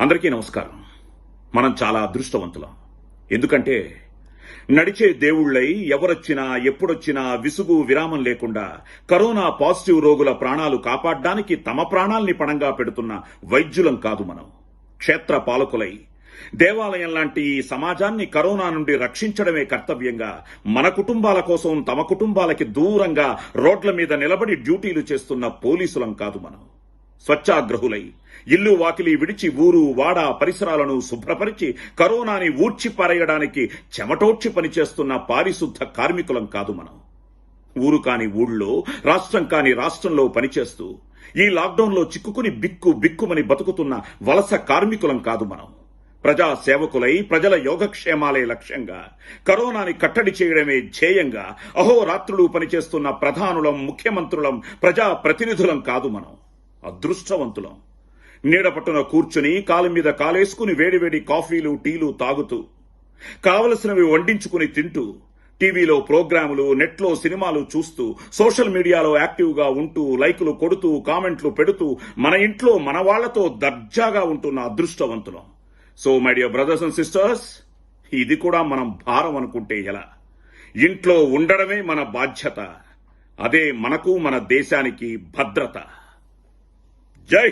అందరికీ నమస్కారం. మనం చాలా అదృష్టవంతులం. ఎందుకంటే నడిచే దేవుళ్ళై ఎవరొచ్చినా ఎప్పుడొచ్చినా విసుగు విరామం లేకుండా కరోనా పాజిటివ్ రోగుల ప్రాణాలు కాపాడడానికి తమ ప్రాణాల్ని పణంగా పెడుతున్న వైద్యులం కాదు మనం. క్షేత్ర పాలకులై దేవాలయం లాంటి ఈ సమాజాన్ని కరోనా నుండి రక్షించడమే కర్తవ్యంగా మన కుటుంబాల కోసం తమ కుటుంబాలకి దూరంగా రోడ్ల మీద నిలబడి డ్యూటీలు చేస్తున్న పోలీసులం కాదు మనం. స్వచ్ఛాగ్రహులై. ఇల్లు వాకిలి విడిచి ఊరు వాడ పరిసరాలను శుభ్రపరిచి కరోనాని ఊడ్చి పారేయడానికి చెమటోడ్చి పనిచేస్తున్న పారిశుద్ధ కార్మికులం కాదు మనం. ఊరు కాని ఊళ్ళో రాష్ట్రం కాని రాష్ట్రంలో పనిచేస్తూ ఈ లాక్డౌన్లో చిక్కుకుని బిక్కు బిక్కుమని బతుకుతున్న వలస కార్మికులం కాదు మనం. ప్రజా సేవకులై ప్రజల యోగక్షేమాలే లక్ష్యంగా కరోనాని కట్టడి చేయడమే ధ్యేయంగా అహోరాత్రులు పనిచేస్తున్న ప్రధానులం ముఖ్యమంత్రులం ప్రజా ప్రతినిధులం కాదు మనం. అదృష్టవంతులం. నీడపట్టున కూర్చుని కాలు మీద కాలేసుకుని వేడివేడి కాఫీలు టీలు తాగుతూ కావలసినవి వండించుకుని తింటూ టీవీలో ప్రోగ్రాములు నెట్లో సినిమాలు చూస్తూ సోషల్ మీడియాలో యాక్టివ్గా ఉంటూ లైకులు కొడుతూ కామెంట్లు పెడుతూ మన ఇంట్లో మన వాళ్ళతో దర్జాగా ఉంటున్న అదృష్టవంతులం. So my dear brothers and sisters ఇది కూడా మనం భారం అనుకుంటే ఎలా? ఇంట్లో ఉండడమే మన బాధ్యత. అదే మనకు మన దేశానికి భద్రత. Jay